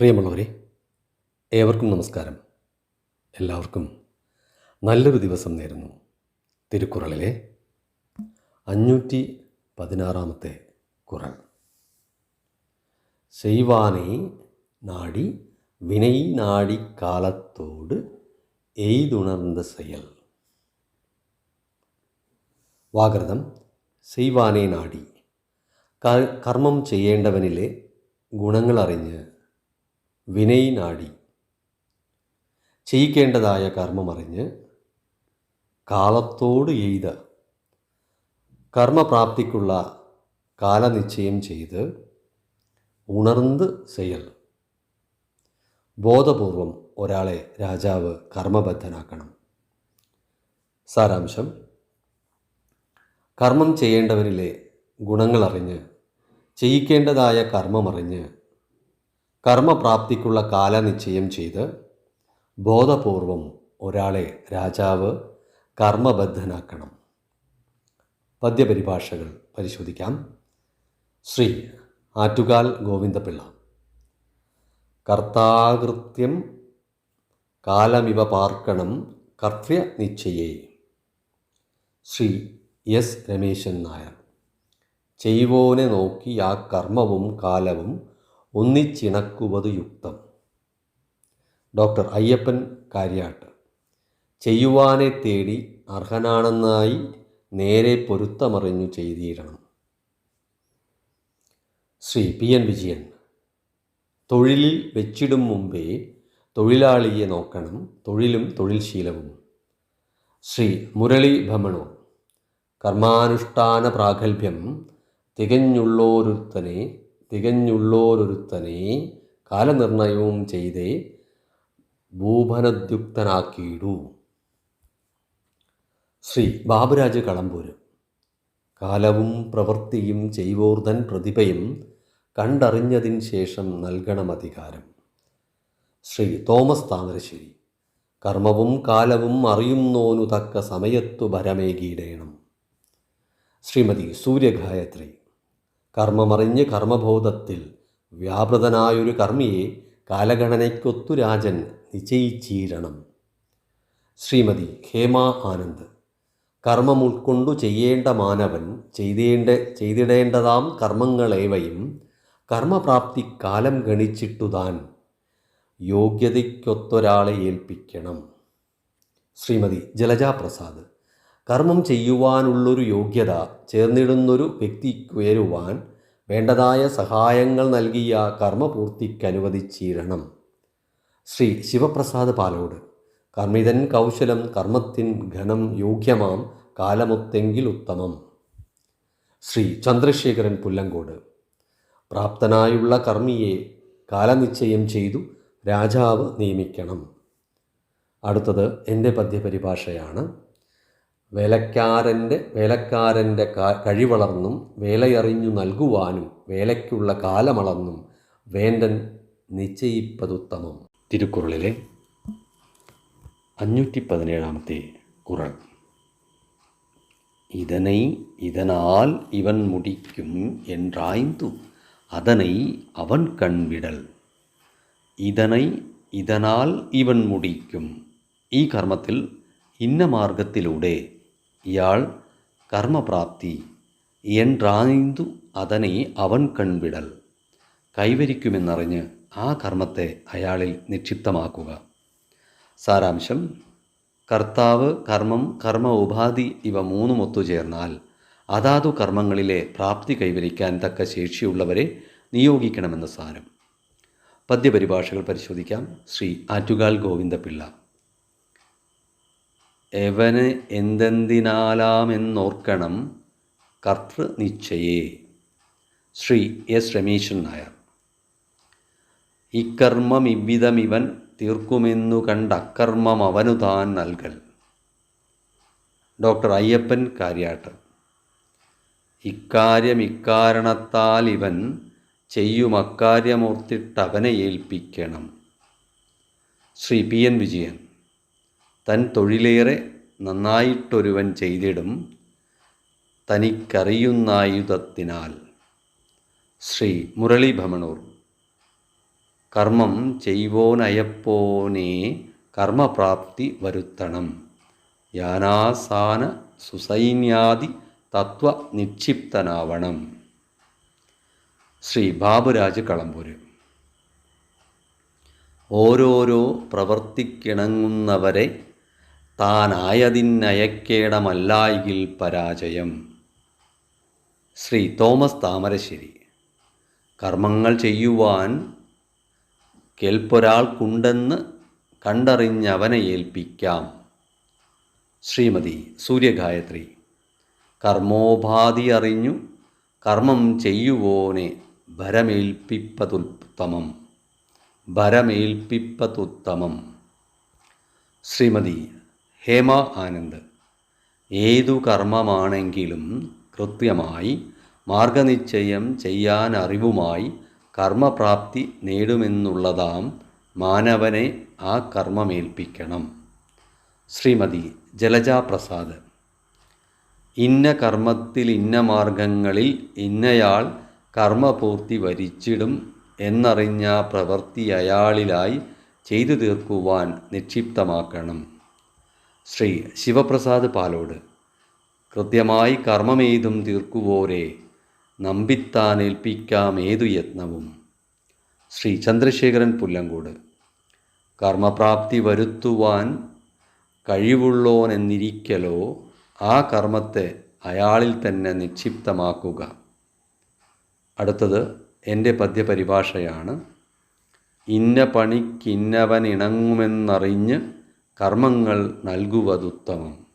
പ്രിയമുള്ളവരെ ഏവർക്കും നമസ്കാരം എല്ലാവർക്കും നല്ലൊരു ദിവസം നേരുന്നു തിരുക്കുറളിലെ അഞ്ഞൂറ്റി പതിനാറാമത്തെ കുറൾ செய்வானே நாடி வினை நாடி காலத்தோடு എയ്തുണർന്ന செயல் വാകൃതം ചെയ്വാനേ നാടി ക- കർമ്മം ചെയ്യേണ്ടവനിലെ ഗുണങ്ങളറിഞ്ഞ് വിനയ് നാടി ചെയ്യിക്കേണ്ടതായ കർമ്മമറിഞ്ഞ് കാലത്തോട് എയ്ത്. കർമ്മപ്രാപ്തിക്കുള്ള കാലനിശ്ചയം ചെയ്ത് ഉണർന്ന് ചെയ്യൽ ബോധപൂർവം ഒരാളെ രാജാവ് കർമ്മബദ്ധനാക്കണം. സാരാംശം. കർമ്മം ചെയ്യേണ്ടവരിലെ ഗുണങ്ങളറിഞ്ഞ് ചെയ്യിക്കേണ്ടതായ കർമ്മമറിഞ്ഞ് കർമ്മപ്രാപ്തിക്കുള്ള കാലനിശ്ചയം ചെയ്ത് ബോധപൂർവം ഒരാളെ രാജാവ് കർമ്മബദ്ധനാക്കണം. പദ്യപരിഭാഷകൾ പരിശോധിക്കാം. ശ്രീ ആറ്റുകാൽ ഗോവിന്ദപിള്ള. കർത്താകൃത്യം കാലമിവ പാർക്കണം കർത്തൃ നിശ്ചയേ. ശ്രീ എസ് രമേശൻ നായർ. ചെയ്വോനെ നോക്കി ആ കർമ്മവും കാലവും ഒന്നിച്ചിണക്കുവത് യുക്തം. ഡോക്ടർ അയ്യപ്പൻ കാര്യാട്ട്. ചെയ്യുവാനെ തേടി അർഹനാണെന്നായി നേരെ പൊരുത്തമറിഞ്ഞു ചെയ്തിടണം ശ്രീ പി എൻ വിജയൻ. തൊഴിലിൽ വെച്ചിടും മുമ്പേ തൊഴിലാളിയെ നോക്കണം തൊഴിലും തൊഴിൽ ശീലവും. ശ്രീ മുരളി ഭമണോ. കർമാനുഷ്ഠാന പ്രാഗൽഭ്യം തികഞ്ഞുള്ളോരുത്തനെ തികഞ്ഞുള്ളോരൊരുത്തനെ കാലനിർണയവും ചെയ്ത് ഭൂപനദ്യുക്തനാക്കിയിടൂ. ശ്രീ ബാബുരാജ് കളമ്പൂര് കാലവും പ്രവൃത്തിയും ചെയ്വോർധൻ പ്രതിഭയും കണ്ടറിഞ്ഞതിന് ശേഷം നൽകണം അധികാരം. ശ്രീ തോമസ് താമരശ്ശേരി. കർമ്മവും കാലവും അറിയുന്നോനു തക്ക സമയത്തു ഭരമേകിയിടേണം ശ്രീമതി സൂര്യഗായത്രി. കർമ്മമറിഞ്ഞ് കർമ്മബോധത്തിൽ വ്യാപൃതനായൊരു കർമ്മിയെ കാലഗണനയ്ക്കൊത്തു രാജൻ നിശ്ചയിച്ചീരണം. ശ്രീമതി ഹേമ ആനന്ദ് കർമ്മം ഉൾക്കൊണ്ടു ചെയ്യേണ്ട മാനവൻ ചെയ്തേണ്ട ചെയ്തിടേണ്ടതാം കർമ്മങ്ങളേവയും കർമ്മപ്രാപ്തി കാലം ഗണിച്ചിട്ടുതാൻ യോഗ്യതയ്ക്കൊത്തൊരാളെ ഏൽപ്പിക്കണം. ശ്രീമതി ജലജ പ്രസാദ് കർമ്മം ചെയ്യുവാനുള്ളൊരു യോഗ്യത ചേർന്നിടുന്നൊരു വ്യക്തിക്കുയരുവാൻ വേണ്ടതായ സഹായങ്ങൾ നൽകിയ കർമ്മപൂർത്തിക്ക് അനുവദിച്ചിരണം. ശ്രീ ശിവപ്രസാദ് പാലോട്. കർമ്മിതൻ കൗശലം കർമ്മത്തിൻ ഘനം യോഗ്യമാം കാലമൊത്തെങ്കിൽ ഉത്തമം. ശ്രീ ചന്ദ്രശേഖരൻ പുല്ലങ്കോട്. പ്രാപ്തനായുള്ള കർമ്മിയെ കാലനിശ്ചയം ചെയ്തു രാജാവ് നിയമിക്കണം. അടുത്തത് എന്റെ പദ്യപരിഭാഷയാണ്. വേലക്കാരൻ്റെ വേലക്കാരൻ്റെ കാ- കഴിവളർന്നും വേലയറിഞ്ഞു നൽകുവാനും വേലയ്ക്കുള്ള കാലമളന്നും വേണ്ടൻ നിശ്ചയിപ്പതുത്തമം തിരുക്കുറളിലെ അഞ്ഞൂറ്റി പതിനേഴാമത്തെ കുറൾ இதனை இதனால் இவன் முடிக்கும் என்றாய்ந்து அதனை அவன் കൺവിടൽ இதனை இதனால் ഇവൻ മുടിക്കും ഈ കർമ്മത്തിൽ ഇന്ന മാർഗത്തിലൂടെ இயாள் കർമ്മപ്രാപ്തി என்றായ്തു അതനെ അവൻ കൺവിടൽ. കൈവരിക്കുമെന്നറിഞ്ഞ് ആ കർമ്മത്തെ അയാളിൽ നിക്ഷിപ്തമാക്കുക. സാരാംശം. കർത്താവ് കർമ്മം കർമ്മ ഉപാധി ഇവ മൂന്നും ഒത്തുചേർന്നാൽ അതാതു കർമ്മങ്ങളിലെ പ്രാപ്തി കൈവരിക്കാൻ തക്ക ശേഷിയുള്ളവരെ നിയോഗിക്കണമെന്ന് സാരം. പദ്യപരിഭാഷകൾ പരിശോധിക്കാം. ശ്രീ ആറ്റുകാൽ ഗോവിന്ദപിള്ള. എവന് എന്തെന്തിനാലാമെന്നോർക്കണം കർത്തൃനിശ്ചയേ ശ്രീ എസ്. രമേശൻ നായർ. ഇക്കർമ്മമിവിധമിവൻ തീർക്കുമെന്നു കണ്ട അക്കർമ്മം അവനു താൻ നൽകൽ. ഡോക്ടർ അയ്യപ്പൻ കാര്യാട്ട്. ഇക്കാര്യം ഇക്കാരണത്താൽ ഇവൻ ചെയ്യും അക്കാര്യമോർത്തിട്ടവനെ ഏൽപ്പിക്കണം. Shri P N Vijayan. തൻ തൊഴിലേറെ നന്നായിട്ടൊരുവൻ ചെയ്തിടും തനിക്കറിയുന്നായുധത്തിനാൽ. ശ്രീ മുരളി ഭമണൂർ കർമ്മം ചെയ്വോനയപ്പോനെ കർമ്മപ്രാപ്തി വരുത്തണം. യാനാസാന സുസൈന്യാദി തത്വ നിക്ഷിപ്തനാവണം ശ്രീ ബാബുരാജ് കളമ്പൂര് ഓരോരോ പ്രവർത്തിക്കിണങ്ങുന്നവരെ താനായതിനയക്കേടമല്ലായിൽ പരാജയം. ശ്രീ തോമസ് താമരശ്ശേരി. കർമ്മങ്ങൾ ചെയ്യുവാൻ കേൾപ്പൊരാൾക്കുണ്ടെന്ന് കണ്ടറിഞ്ഞവനെ ഏൽപ്പിക്കാം. ശ്രീമതി സൂര്യഗായത്രി. കർമ്മോപാധി അറിഞ്ഞു കർമ്മം ചെയ്യുവോനെ ഭരമേൽപ്പിപ്പതുത്തമം. ഭരമേൽപ്പിപ്പതുത്തമം. ശ്രീമതി ഹേമ ആനന്ദ്. ഏതു കർമ്മമാണെങ്കിലും കൃത്യമായി മാർഗനിശ്ചയം ചെയ്യാൻ അറിവുമായി കർമ്മപ്രാപ്തി നേടുമെന്നുള്ളതാം മാനവനെ ആ കർമ്മമേൽപ്പിക്കണം. ശ്രീമതി ജലജ പ്രസാദ് ഇന്ന കർമ്മത്തിൽ ഇന്ന മാർഗങ്ങളിൽ ഇന്നയാൾ കർമ്മപൂർത്തി വരിച്ചിടും എന്നറിഞ്ഞ പ്രവൃത്തി അയാളിലായി ചെയ്തു തീർക്കുവാൻ നിക്ഷിപ്തമാക്കണം. ശ്രീ ശിവപ്രസാദ് പാലോട് കൃത്യമായി കർമ്മമേതും തീർക്കുവോരെ നമ്പിത്താനേൽപ്പിക്കാം ഏതു യത്നവും. ശ്രീ ചന്ദ്രശേഖരൻ പുല്ലങ്കോട് കർമ്മപ്രാപ്തി വരുത്തുവാൻ കഴിവുള്ളോനെന്നിരിക്കലോ ആ കർമ്മത്തെ അയാളിൽ തന്നെ നിക്ഷിപ്തമാക്കുക. അടുത്തത് എന്റെ പദ്യപരിഭാഷയാണ്. ഇന്ന പണിക്കിന്നവൻ ഇണങ്ങുമെന്നറിഞ്ഞ് കർമ്മങ്ങൾ നൽകുവതുത്തമം.